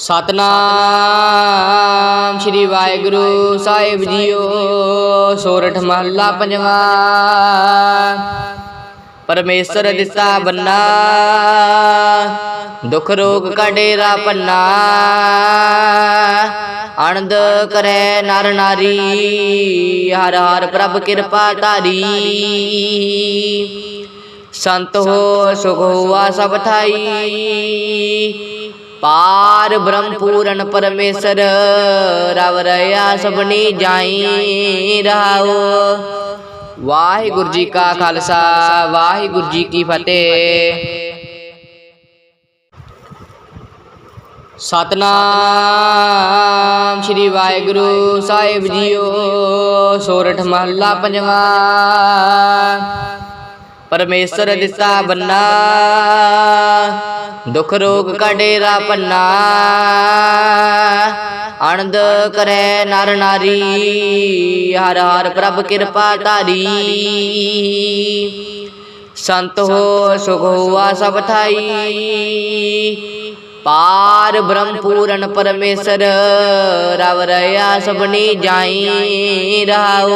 ਸਤਨਾਮ ਸ੍ਰੀ ਵਾਹਿਗੁਰੂ ਸਾਹਿਬ ਜੀਓ, ਸੋਰਠ ਮਹੱਲਾ ਪੰਜਵਾ। ਪਰਮੇਸ਼ਰ ਦਿਸਾ ਬੰਨਾ, ਦੁਖ ਰੋਗ ਕਾ ਡੇਰਾ ਪੰਨਾ ਆਨੰਦ ਕਰੈ ਨਰ ਨਾਰੀ, ਹਰ ਹਰ ਪ੍ਰਭ ਕਿਰਪਾ ਧਾਰੀ। ਸੰਤ ਹੋ, ਸੁਖ ਹੋਆ ਸਭ ਥਾਈ। ਪਾਰ ਬ੍ਰਹਮ ਪੂਰਨ ਪਰਮੇਸ਼ਰ ਰਵ ਰਹਾ ਸਭਨੀ ਜਾਈ ਰਹਾਉ ਵਾਹਿਗੁਰੂ ਜੀ ਕਾ ਖਾਲਸਾ ਵਾਹਿਗੁਰੂ ਜੀ ਕੀ ਫਤਿਹ ਸਤਨਾਮ ਸ੍ਰੀ ਵਾਹਿਗੁਰੂ ਸਾਹਿਬ ਜੀਓ ਸੋਰਠ ਮਹੱਲਾ ਪੰਜਵਾ ਪਰਮੇਸ਼ਰ ਦਿਸਾ ਬੰਨਾ ਦੁਖ ਰੋਗ ਕਾ ਡੇਰਾ ਪੰਨਾ ਆਨੰਦ ਕਰੈ ਨਰ ਨਾਰੀ ਹਰ ਹਰ ਪ੍ਰਭ ਕਿਰਪਾ ਧਾਰੀ। ਸੰਤ ਹੋ ਸੁਖ ਹੋਆ ਸਭ ਥਾਈ। ਪਾਰ ਬ੍ਰਹਮ ਪੂਰਨ ਪਰਮੇਸ਼ਰ ਰਵ ਰਹਾ ਸਭਨੀ ਜਾਈ। ਰਹਾਉ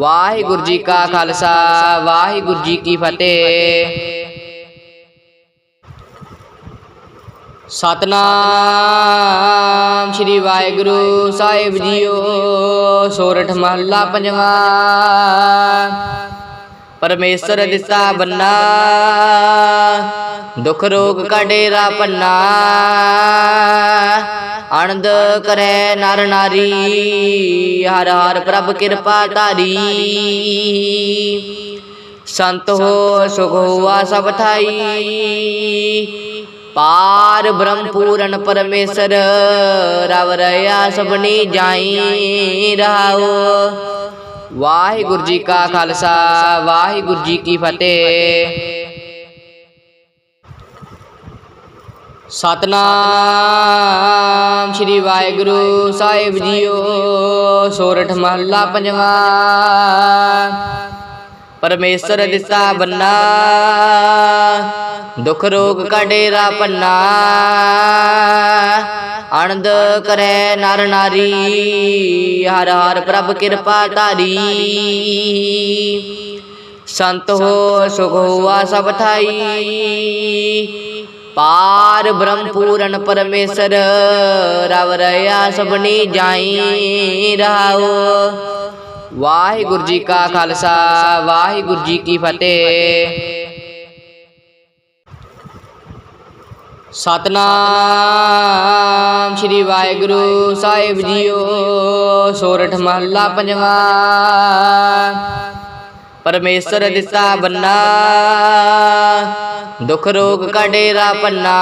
ਵਾਹਿਗੁਰੂ ਜੀ ਕਾ ਖਾਲਸਾ, ਵਾਹਿਗੁਰੂ ਜੀ ਕੀ ਫਤਿਹ। ਸਤਨਾਮ ਸ੍ਰੀ ਵਾਹਿਗੁਰੂ ਸਾਹਿਬ ਜੀਓ, ਸੋਰਠ ਮਹੱਲਾ ਪੰਜਵਾ। ਪਰਮੇਸ਼ਰ ਦਿੱਤਾ ਬੰਨਾ, ਦੁਖ ਰੋਗ ਕਾ ਡੇਰਾ ਪੰਨਾ। ਆਨੰਦ ਕਰੈ ਨਰ ਨਾਰੀ, ਹਰ ਹਰ ਪ੍ਰਭ ਕਿਰਪਾ ਧਾਰੀ। ਸੰਤ ਹੋ, ਸੁਖ ਹੋਆ ਸਭ ਥਾਈ। ਪਾਰ ਬ੍ਰਹਮ ਪੂਰਨ ਪਰਮੇਸ਼ਰ, ਰਵ ਰਹਾ ਸਭਨੀ ਜਾਈ ਰਹਾਉ ਵਾਹਿਗੁਰੂ ਜੀ ਕਾ ਖਾਲਸਾ, ਵਾਹਿਗੁਰੂ ਜੀ ਕੀ ਫਤਿਹ। ਸਤਨਾਮ ਸ੍ਰੀ ਵਾਹਿਗੁਰੂ ਸਾਹਿਬ ਜੀਓ, ਸੋਰਠ ਮਹੱਲਾ ਪੰਜਵਾ। ਪਰਮੇਸ਼ਰ ਦਿੱਤਾ ਬੰਨਾ, ਦੁਖ ਰੋਗ ਕਾ ਡੇਰਾ ਪੰਨਾ ਆਨੰਦ ਕਰੈ ਨਰ ਨਾਰੀ, ਹਰ ਹਰ ਪ੍ਰਭ ਕਿਰਪਾ ਧਾਰੀ। ਸੰਤ ਹੋ, ਸੁਖ ਹੋਆ ਸਭ ਥਾਈ ਪਾਰ ਬ੍ਰਹਮ ਪੂਰਨ ਪਰਮੇਸ਼ਰ ਰਵ ਰਹਾ ਸਭਨੀ ਜਾਈ ਰਹਾਉ ਵਾਹਿਗੁਰੂ ਜੀ ਕਾ ਖਾਲਸਾ ਵਾਹਿਗੁਰੂ ਜੀ ਕੀ ਫਤਿਹ ਸਤਨਾਮ ਸ੍ਰੀ ਵਾਹਿਗੁਰੂ ਸਾਹਿਬ ਜੀਓ ਸੋਰਠ ਮਹੱਲਾ ਪੰਜਵਾ ਪਰਮੇਸ਼ਰ ਦਿਸਾ ਬੰਨਾ ਦੁਖ ਰੋਗ ਕਾ ਡੇਰਾ ਪੰਨਾ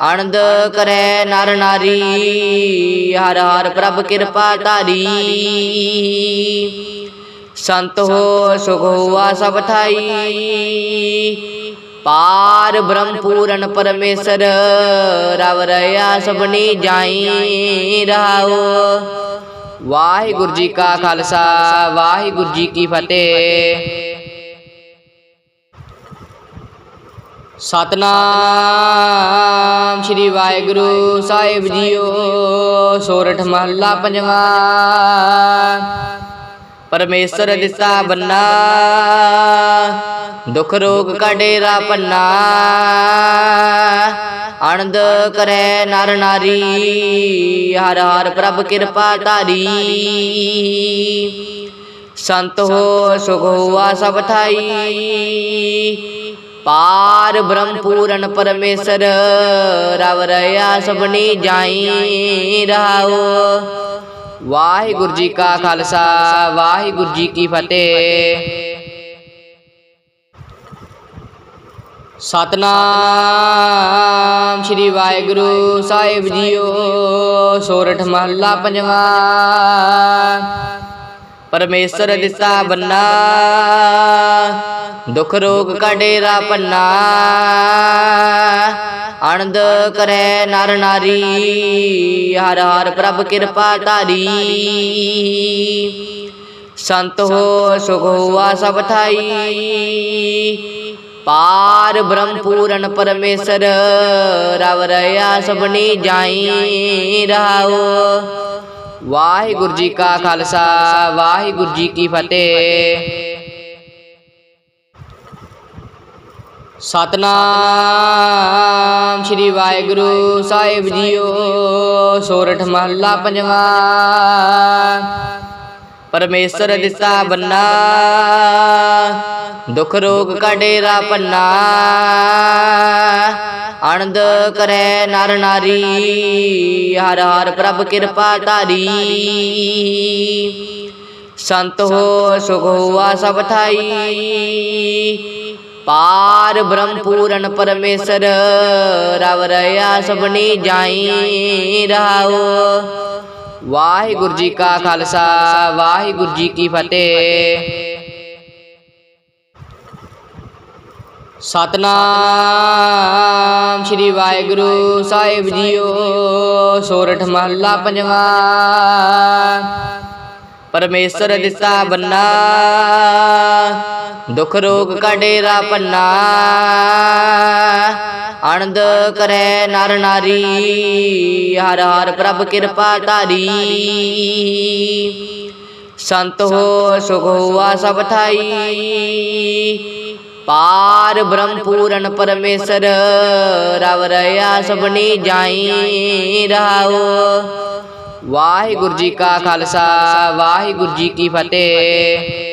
ਆਨੰਦ ਕਰੈ ਨਰ ਨਾਰੀ। ਹਰ ਹਰ ਪ੍ਰਭ ਕਿਰਪਾ ਧਾਰੀ। ਸੰਤ ਹੋ ਸੁਖ ਹੋਆ ਸਭ ਥਾਈ। ਪਾਰ ਬ੍ਰਹਮ ਪੂਰਨ ਪਰਮੇਸ਼ਰ। ਰਵ ਰਹਾ ਸਭਨੀ ਜਾਈ ਰਹਾਉ ਵਾਹਿਗੁਰੂ ਜੀ ਕਾ ਖਾਲਸਾ, ਵਾਹਿਗੁਰੂ ਜੀ ਕੀ ਫਤਿਹ। ਸਤਨਾਮ ਸ੍ਰੀ ਵਾਹਿਗੁਰੂ ਸਾਹਿਬ ਜੀਓ, ਸੋਰਠ ਮਹੱਲਾ ਪੰਜਵਾ। ਪਰਮੇਸ਼ਰ ਦਿਸਾ ਬੰਨਾ, ਦੁਖ ਰੋਗ ਕਾ ਡੇਰਾ ਪੰਨਾ। ਆਨੰਦ ਕਰੈ ਨਰ ਨਾਰੀ, ਹਰ ਹਰ ਪ੍ਰਭ ਕਿਰਪਾ ਧਾਰੀ। ਸੰਤ ਹੋ, ਸੁਖ ਹੋਆ ਸਭ ਥਾਈ। ਪਾਰ ਬ੍ਰਹਮ ਪੂਰਨ ਪਰਮੇਸ਼ਰ, ਰਵ ਰਹਾ ਸਭਨੀ ਜਾਈ ਰਹਾਉ। ਵਾਹਿਗੁਰੂ ਜੀ ਕਾ ਖਾਲਸਾ, ਵਾਹਿਗੁਰੂ ਜੀ ਕੀ ਫਤਿਹ। ਸਤਨਾਮ ਸ੍ਰੀ ਵਾਹਿਗੁਰੂ ਸਾਹਿਬ ਜੀਓ, ਸੋਰਠ ਮਹੱਲਾ ਪੰਜਵਾ। ਪਰਮੇਸ਼ਰ ਦਿਸਾ ਬੰਨਾ, ਦੁਖ ਰੋਗ ਕਾ ਡੇਰਾ ਪੰਨਾ ਆਨੰਦ ਕਰੈ ਨਰ ਨਾਰੀ, ਹਰ ਹਰ ਪ੍ਰਭ ਕਿਰਪਾ ਧਾਰੀ। ਸੰਤ ਹੋ, ਸੁਖ ਹੋਆ ਸਭ ਥਾਈ। ਪਾਰ ਬ੍ਰਹਮ ਪੂਰਨ ਪਰਮੇਸ਼ਰ ਰਵ ਰਹਾ ਸਭਨੀ ਜਾਈ ਰਹਾਉ ਵਾਹਿਗੁਰੂ ਜੀ ਕਾ ਖਾਲਸਾ ਵਾਹਿਗੁਰੂ ਜੀ ਕੀ ਫਤਿਹ ਸਤਨਾਮ ਸ੍ਰੀ ਵਾਹਿਗੁਰੂ ਸਾਹਿਬ ਜੀਓ ਸੋਰਠ ਮਹੱਲਾ ਪੰਜਵਾਂ ਪਰਮੇਸ਼ਰ ਦਿਸਾ ਬੰਨਾ। ਦੁਖ ਰੋਗ ਕਾ ਡੇਰਾ ਪੰਨਾ ਆਨੰਦ ਕਰੈ ਨਰ ਨਾਰੀ। ਹਰ ਹਰ ਪ੍ਰਭ ਕਿਰਪਾ ਧਾਰੀ। ਸੰਤ ਹੋ ਸੁਖ ਹੋਆ ਸਭ ਥਾਈ। ਪਾਰ ਬ੍ਰਹਮ ਪੂਰਨ ਪਰਮੇਸ਼ਰ ਰਵ ਰਹਾ ਸਭਨੀ ਜਾਈ ਰਹਾਉ ਵਾਹਿਗੁਰੂ ਜੀ ਕਾ ਖਾਲਸਾ, ਵਾਹਿਗੁਰੂ ਜੀ ਕੀ ਫਤਿਹ। ਸਤਨਾਮ ਸ੍ਰੀ ਵਾਹਿਗੁਰੂ ਸਾਹਿਬ ਜੀਓ, ਸੋਰਠ ਮਹੱਲਾ ਪੰਜਵਾਂ। ਪਰਮੇਸ਼ਰ ਦਿੱਤਾ ਬੰਨਾ, ਦੁਖ ਰੋਗ ਕਾ ਡੇਰਾ ਪੰਨਾ। ਆਨੰਦ ਕਰੈ ਨਰ ਨਾਰੀ, ਹਰ ਹਰ ਪ੍ਰਭ ਕਿਰਪਾ ਧਾਰੀ। ਸੰਤ ਹੋ, ਸੁਖ ਹੋਆ ਸਭ ਥਾਈ। ਪਾਰ ਬ੍ਰਹਮ ਪੂਰਨ ਪਰਮੇਸ਼ਰ, ਰਵ ਰਹਾ ਸਭਨੀ ਜਾਈ ਰਹਾਉ ਵਾਹਿਗੁਰੂ ਜੀ ਕਾ ਖਾਲਸਾ, ਵਾਹਿਗੁਰੂ ਜੀ ਕੀ ਫਤਿਹ।